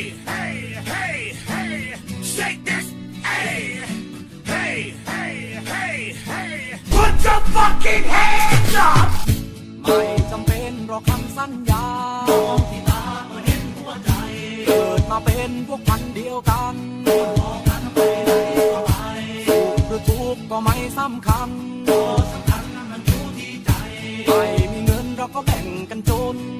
Hey, hey, hey, hey, shake this. Hey, hey, hey, hey, hey, put your fucking hands up. ไม่จำเป็นรอกคำสัญญาที่ตาก็เห็นหัวใจ เกิดมาเป็นพวกพันเดียวกันบอกกันไปไหนก็ไปสุขหรือทุกข์ก็ไม่สำคัญสำคัญมันอยู่ที่ใจ ไม่มีเงินเราก็แบ่งกันจนเกิดเป็นคนไม่จน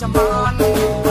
จะมาน